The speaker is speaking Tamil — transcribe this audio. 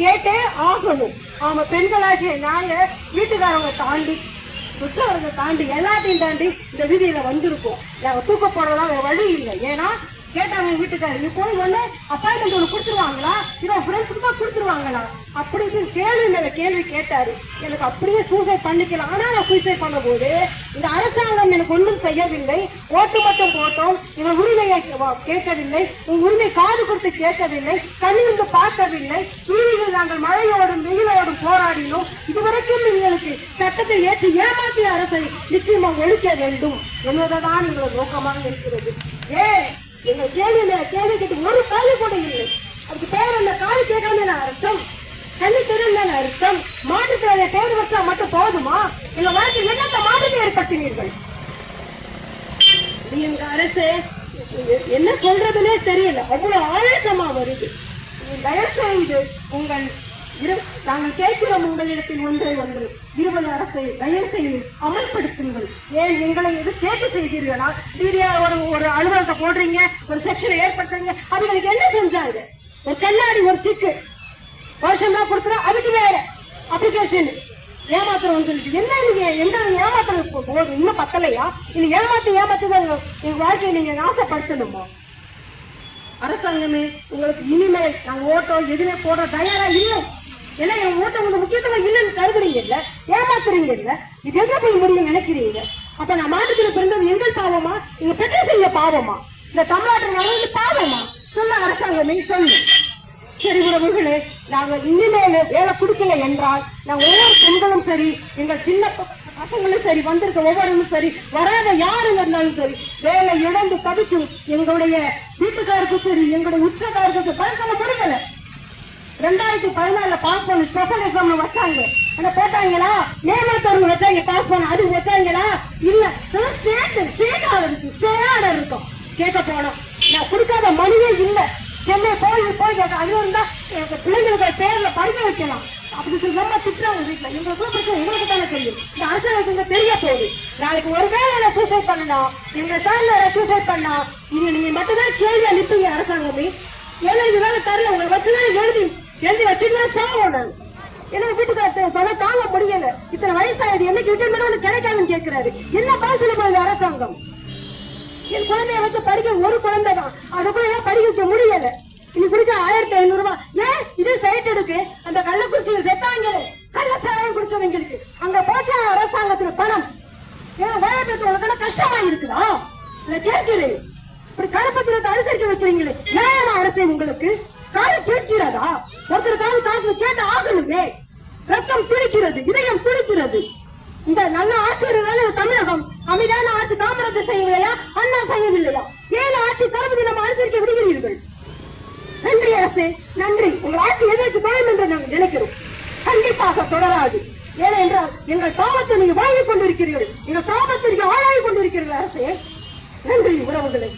கேட்டே ஆகணும். அவங்க பெண்களாகிய நாங்க வீட்டுக்காரவங்க தாண்டி சுற்றவங்க தாண்டி எல்லாத்தையும் தாண்டி இந்த வீதியில வந்திருக்கோம். நாங்கள் தூக்க போறதெல்லாம் வழி இல்லை. ஏன்னா கேட்டாங்க வீட்டுக்காரர் நீ போய் ஒண்ணு அப்பாயின்மெண்ட் ஒன்று கொடுத்துருவாங்களா? இவன் ஃப்ரெண்ட்ஸுக்கு தான் கொடுத்துருவாங்களா? அப்படின்னு கேள்வி மேல கேள்வி கேட்டாரு. எனக்கு அப்படியே சூசைட் பண்ணிக்கலாம் ஆனா நான் சூசைட் பண்ணும்போது இந்த அரசாங்கம் எனக்கு ஒன்றும் செய்யவில்லை. ஓட்டு மட்டும் போட்டோம். இவன் உரிமையை கேட்கவில்லை. உன் உரிமை காது கொடுத்து கேட்கவில்லை. கண்ணிருந்து பார்க்கவில்லை. வீதியில் நாங்கள் மழையோடும் வெயிலோடும் போராடினோம். இதுவரைக்கும் எங்களுக்கு சட்டத்தை ஏற்றி ஏமாற்றிய அரசை நிச்சயமா ஒழிக்க வேண்டும். என்பதுதான் எங்களது நோக்கமாக இருக்கிறது. ஏ எங்கள் கேள்வி மேல கேள்வி கேட்டு ஒரு காலி கூட இல்லை. அதுக்கு பேர் என்ன? காலி கேட்காம அர்த்தம்? கண்ணி திறன் அர்த்தம்? மாற்றுத்திறனை பேர் வச்சா மட்டும் போதுமா? எங்க வாழ்க்கையில் என்னத்த மாற்றத்தை ஏற்படுத்தினீர்கள்? இது எங்க அரசு என்ன சொல்றதுனே தெரியல. அவ்வளவு ஆவேசமா வருது. தயவு செய்து உங்கள் நாங்கள் கேட்கிறோம் உங்களிடத்தில் ஒன்றை ஒன்று இருபது அரசை தயவு செய்து அமல்படுத்துங்கள். ஏன் எங்களை எது கேட்டு செய்தீர்களா? மீடியா ஒரு ஒரு அலுவலகத்தை போடுறீங்க ஒரு செக்ஷனை ஏற்படுத்துறீங்க அதுகளுக்கு என்ன செஞ்சாங்க? ஒரு கண்ணாடி ஒரு சிக்கு வருஷம் தான் கொடுக்குறோம் அதுக்கு வேற அப்ளிகேஷன் ஏமாத்துறோம்னு சொல்லிட்டு. என்ன நீங்க எந்த ஏமாத்துறது? போதும் இன்னும் பத்தலையா? இல்ல ஏமாத்தி ஏமாத்தி தான் எங்க- வாழ்க்கையை நீங்க நாசப்படுத்தணுமா? அரசாங்கமே உங்களுக்கு இனிமேல் நாங்கள் ஓட்டோ எதுவுமே போட தயாரா இல்லை. ஏன்னா என் ஓட்டம் உங்க முக்கியத்துவம் இல்லைன்னு கருதுறீங்க இல்ல? ஏமாத்துறீங்க இல்ல? இது எங்க போய் முடியும் நினைக்கிறீங்க? அப்ப நான் மாற்றத்துல பிறந்தது எங்கள் பாவமா? நீங்க பெற்று செய்ய பாவமா? இந்த தமிழ்நாட்டு நடந்தது பாவமா? சொன்ன அரசாங்கமே சொல்லு. சரி உறவுகளே நாங்கள் இனிமேல் வேலை கொடுக்கல என்றால் நாங்கள் ஒவ்வொரு பெண்களும் சரி எங்கள் சின்ன பசங்களும் சரி வந்திருக்க ஒவ்வொருவரும் சரி வராத யாரு இருந்தாலும் சரி வேலை இழந்து தவிக்கும் எங்களுடைய வீட்டுக்காருக்கும் சரி எங்களுடைய உச்சக்காருக்கும் பதில் சொல்ல ரெண்டாயிரத்தி பதினாலுல பாஸ் பண்ண ஸ்பெஷல் எக்ஸாம் வச்சாங்க. ஆனா போட்டாங்களா? ஏமாத்தவங்க வச்சாங்க பாஸ் பண்ண. அது வச்சாங்களா? இல்ல ஸ்டேட் ஸ்டேட் ஆர்டர் இருக்கு ஸ்டே ஆர்டர் இருக்கும். கேட்க போனோம். நான் கொடுக்காத மனுவே இல்ல. சென்னை போய் போய் கேட்க அது இருந்தா பிள்ளைங்களுக்கு பேர்ல படிக்க வைக்கலாம். அப்படி சொல்லி ரொம்ப திட்டுறாங்க வீட்டுல. எங்களுக்கு பிரச்சனை எங்களுக்கு தானே தெரியும். இந்த அரசாங்கத்துக்கு தெரிய போகுது. நாளைக்கு ஒருவேளை நான் சூசைட் பண்ணலாம் எங்க சார்ல சூசைட் பண்ணா இங்க நீங்க மட்டும்தான் கேள்வி நிற்பீங்க அரசாங்கமே. ஏன்னா இது வேலை தரல. உங்களை வச்சுதான் எழுதி எழுதி வச்சுட்டு சாவோம் எனக்கு வீட்டுக்கார தொலை தாங்க முடியல. இத்தனை வயசாகுது என்னைக்கு ரிட்டர்ன் உனக்கு கிடைக்காதுன்னு கேட்கிறாரு என்ன பாசல போகுது அரசாங்கம்? என் குழந்தைய வந்து படிக்க ஒரு குழந்தை தான். அதை கூட எல்லாம் படிக்க வைக்க முடியல. இன்னைக்கு குடிக்க ஆயிரத்தி ஐநூறு ரூபாய் ஏன்? இதே சைட் எடுக்கு. அந்த கள்ளக்குறிச்சியில் செத்தாங்களே கள்ளச்சாராயம் குடிச்சவங்களுக்கு அங்க போச்சா அரசாங்கத்துல பணம்? ஏன் வயப்பட்டு கஷ்டமா இருக்குதா? இல்ல கேட்கிறேன். இப்படி கலப்பத்திரத்தை அனுசரிக்க வைக்கிறீங்களே. நியாயமா அரசே உங்களுக்கு? காது கேட்கிறதா ஒருத்தர் காது காது கேட்டு ஆகணுமே ரத்தம் துடிக்கிறது இதயம் துடிக்கிறது இந்த நல்ல ஆட்சியர்களான தமிழகம். அமைதியான ஆட்சி காமராஜர் செய்யவில்லையா? அண்ணா செய்யவில்லையா? ஏன் ஆட்சி தளபதி நம்ம அனுசரிக்க விடுகிறீர்கள்? நன்றி அரசே நன்றி. உங்கள் ஆட்சி எதற்கு தொடரும் என்று நாங்கள் நினைக்கிறோம். கண்டிப்பாக தொடராது. ஏனென்றால் எங்கள் பாவத்தை நீங்கள் வாங்கிக் கொண்டிருக்கிறீர்கள். எங்கள் சாபத்திற்கு ஆளாகி கொண்டிருக்கிறீர்கள் அரசே. நன்றி உறவுகளை.